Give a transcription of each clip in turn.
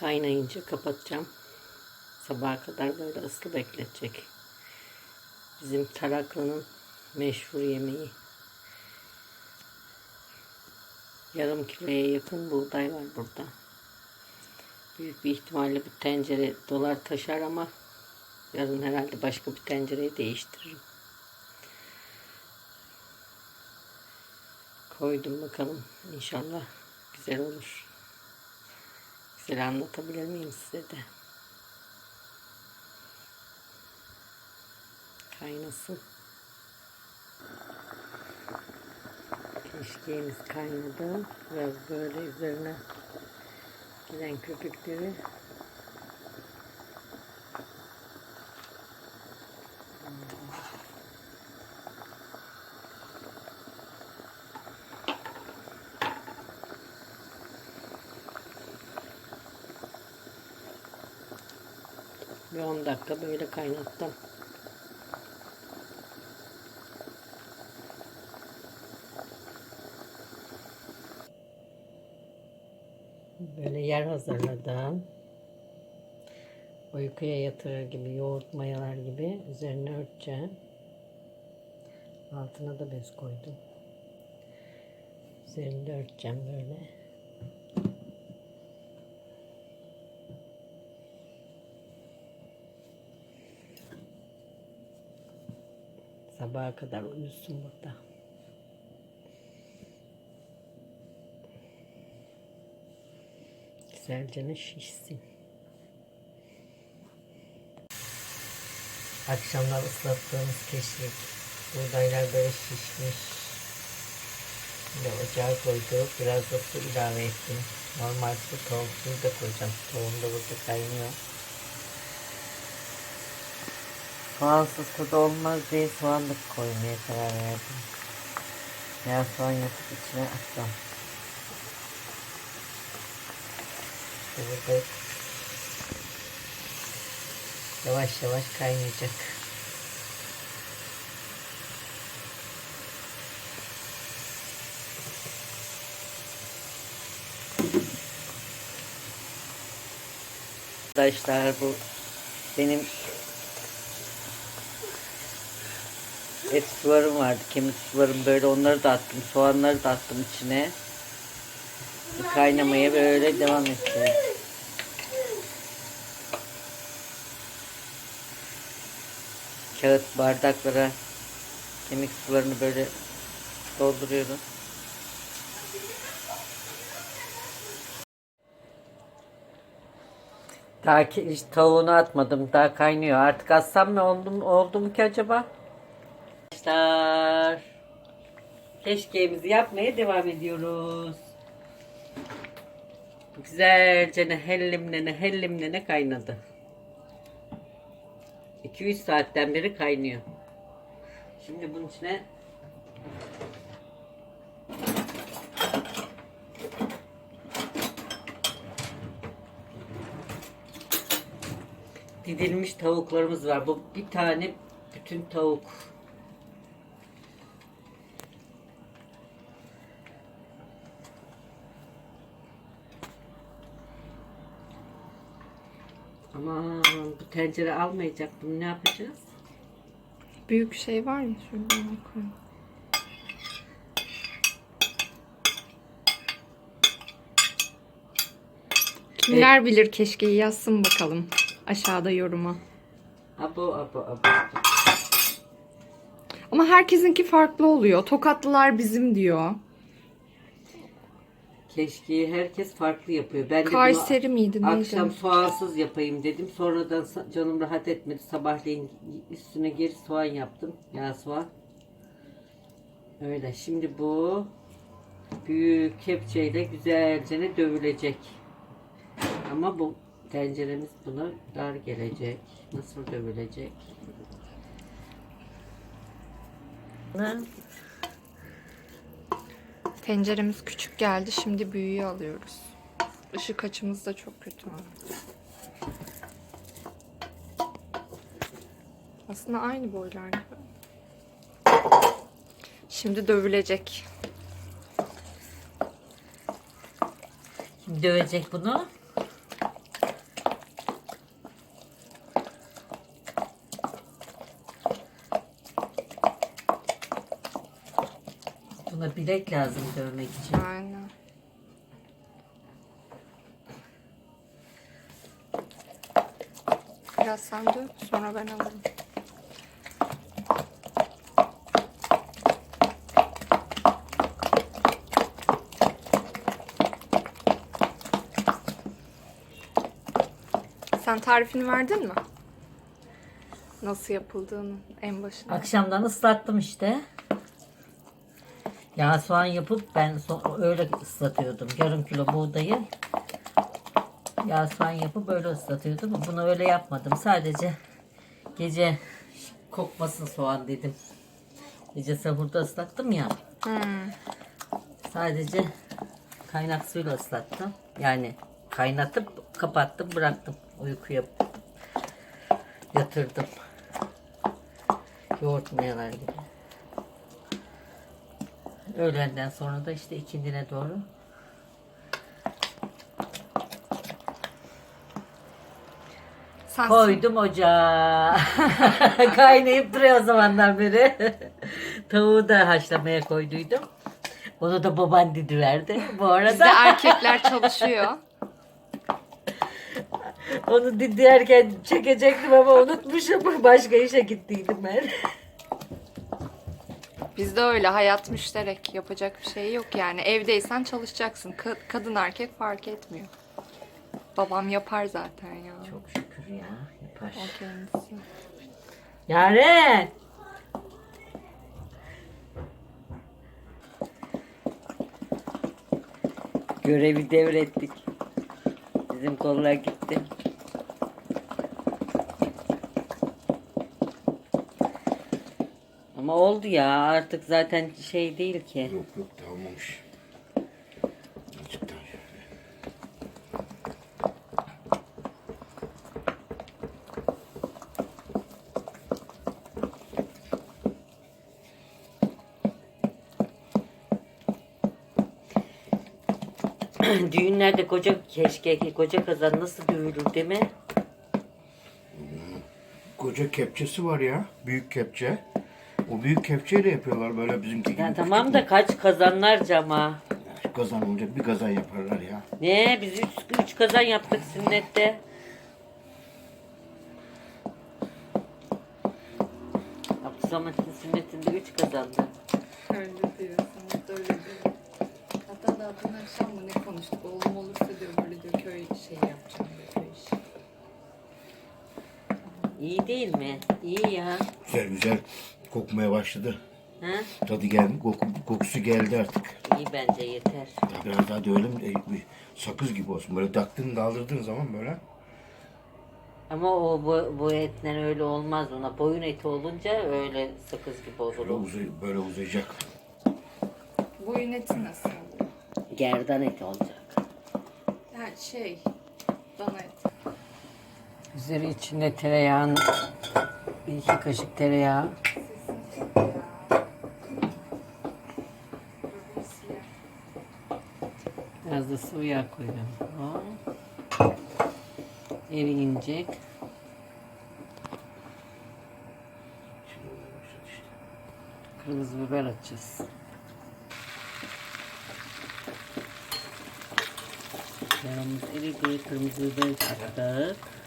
Kaynayınca kapatacağım. Sabaha kadar böyle ıslı bekletecek. Bizim Taraklı'nın meşhur yemeği. Yarım kiloya yakın buğday var burada. Büyük bir ihtimalle bu tencere dolar taşar ama yarın herhalde başka bir tencereyi değiştiririm. Koydum bakalım. İnşallah güzel olur. Güzel anlatabilir miyim size de? Kaynasın. Keşkeğimiz kaynadı. Biraz böyle üzerine giden köpükleri bir 10 dakika böyle kaynattım. Böyle yer hazırladım. Uykuya yatırır gibi, yoğurt mayalar gibi üzerine örteceğim. Altına da bez koydum. Üzerinde örteceğim böyle. Sabaha kadar uyusun burada. Güzelce şişsin. Akşamlar ıslattığımız keşkek. Buğdaylar böyle şişmiş. Şimdi ocağa koyduk. Biraz da su ilave ettim. Normal su tavuk da koyacağım. Tavuğum da burada kaynıyor. Soğansız tadı olmaz diye soğan da koymaya karar verdim. Ya soğan yapıp içine. İşte burada yavaş yavaş kaynayacak. Arkadaşlar bu benim et sularım vardı. Kemik sularım böyle onları da attım. Soğanları da attım içine. Kaynamaya böyle devam etti. Kağıt bardaklara kemik sularını böyle dolduruyorum. Daha ki, hiç tavuğunu atmadım. Daha kaynıyor. Artık atsam mı oldum, oldu mu ki acaba? Arkadaşlar keşkeğimizi yapmaya devam ediyoruz. Güzelce ne hellimle ne hellimle ne kaynadı. 2-3 saatten beri kaynıyor. Şimdi bunun içine didilmiş tavuklarımız var. Bu bir tane bütün tavuk. Aman bu tencere almayacak. Bunu ne yapacağız? Büyük şey var ya şöyle koyayım. Kimler bilir keşke yazsın bakalım aşağıda yoruma. Abo abo abo. Ama herkesinki farklı oluyor. Tokatlılar bizim diyor. Keşke herkes farklı yapıyor. Ben de bunu Kayseri miydi neydi? akşam soğansız yapayım dedim. Sonradan canım rahat etmedi. Sabahleyin üstüne geri soğan yaptım. Yağ soğan. Öyle. Şimdi bu büyük kepçeyle güzelce dövülecek. Ama bu tenceremiz buna dar gelecek. Nasıl dövülecek? Ne? Tenceremiz küçük geldi. Şimdi büyüğü alıyoruz. Işık açımız da çok kötü. Aslında aynı boylar gibi. Şimdi dövülecek. Dövecek bunu? Buna bilek lazım dövmek için. Aynen. Biraz sen döv, sonra ben alırım. Sen tarifini verdin mi? Nasıl yapıldığını en başında. Akşamdan ıslattım işte. Yağ soğan yapıp ben so- öyle ıslatıyordum. Yarım kilo buğdayı yağ soğan yapıp öyle ıslatıyordum. Bunu öyle yapmadım. Sadece gece kokmasın soğan dedim. Gece sahurda ıslattım ya. Hmm. Sadece kaynak suyla ıslattım. Yani kaynatıp kapattım bıraktım uykuya yatırdım. Yoğurt mayalar gibi. Öğlenden sonra da işte ikindine doğru Sen koydum ocağa. Kaynayıp duruyor o zamandan beri. Tavuğu da haşlamaya koyduydum. Onu da baban verdi. Bu arada Bizde erkekler çalışıyor. Onu dinlerken çekecektim ama unutmuşum. Başka işe gittiydim ben. Bizde öyle hayat müşterek yapacak bir şey yok yani evdeysen çalışacaksın Ka- kadın erkek fark etmiyor. Babam yapar zaten ya. Çok şükür ya. Yapar. O kendisi. Yaren. Görevi devrettik. Bizim kollar gitti. Ama oldu ya artık zaten şey değil ki. Yok yok. Azıcık daha şöyle. Düğünlerde koca keşke koca kazan nasıl dövülür değil mi? Koca kepçesi var ya. Büyük kepçe. O büyük kepçeyle yapıyorlar böyle bizimki gibi. Ya tamam da kaç kazanlar cama. küçük Kazan olacak bir kazan yaparlar ya. Ne biz üç, üç kazan yaptık sünnette. Abdülsamet'in sünnetinde üç kazandı. Öyle diyorsunuz öyle diyor. Hatta daha dün akşam mı ne konuştuk oğlum olursa diyor böyle diyor köy şey yapacağım diyor köy işi. İyi değil mi? İyi ya. Güzel güzel kokmaya başladı. Ha? Tadı geldi, koku, kokusu geldi artık. İyi bence yeter. Ya biraz daha dövelim de bir sakız gibi olsun. Böyle taktığın daldırdığın zaman böyle. Ama o bu, bu etten öyle olmaz ona. Boyun eti olunca öyle sakız gibi olur. Böyle, o. uzay, böyle uzayacak. Boyun eti nasıl? Gerdan eti olacak. Ha şey dana eti. Üzeri içinde tereyağını bir iki kaşık tereyağı. Biraz da sıvı yağ koyuyorum. Eriyince kırmızı biber atacağız. Yağımız eridi. Kırmızı biber attık.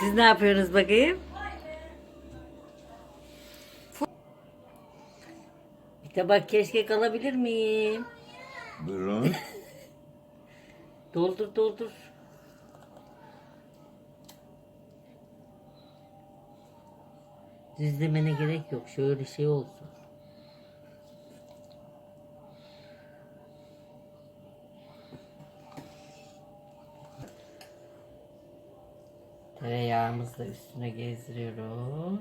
Siz ne yapıyorsunuz bakayım? Bir tabak keşkek alabilir miyim? Buyurun. Doldur doldur. Dizlemene gerek yok. Şöyle şey olsun. Tereyağımızı da üstüne gezdiriyoruz.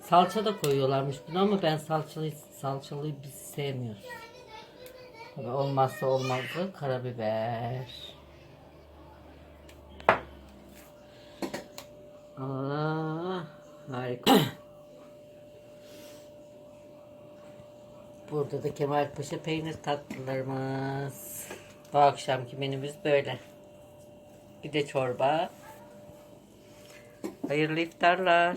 Salça da koyuyorlarmış buna ama ben salçalıyı, salçalıyı biz sevmiyoruz. Tabii olmazsa olmazı karabiber. Aa, harika. Burada da Kemalpaşa peynir tatlılarımız. Bu akşamki menümüz böyle. Bir de çorba. Hayırlı iftarlar.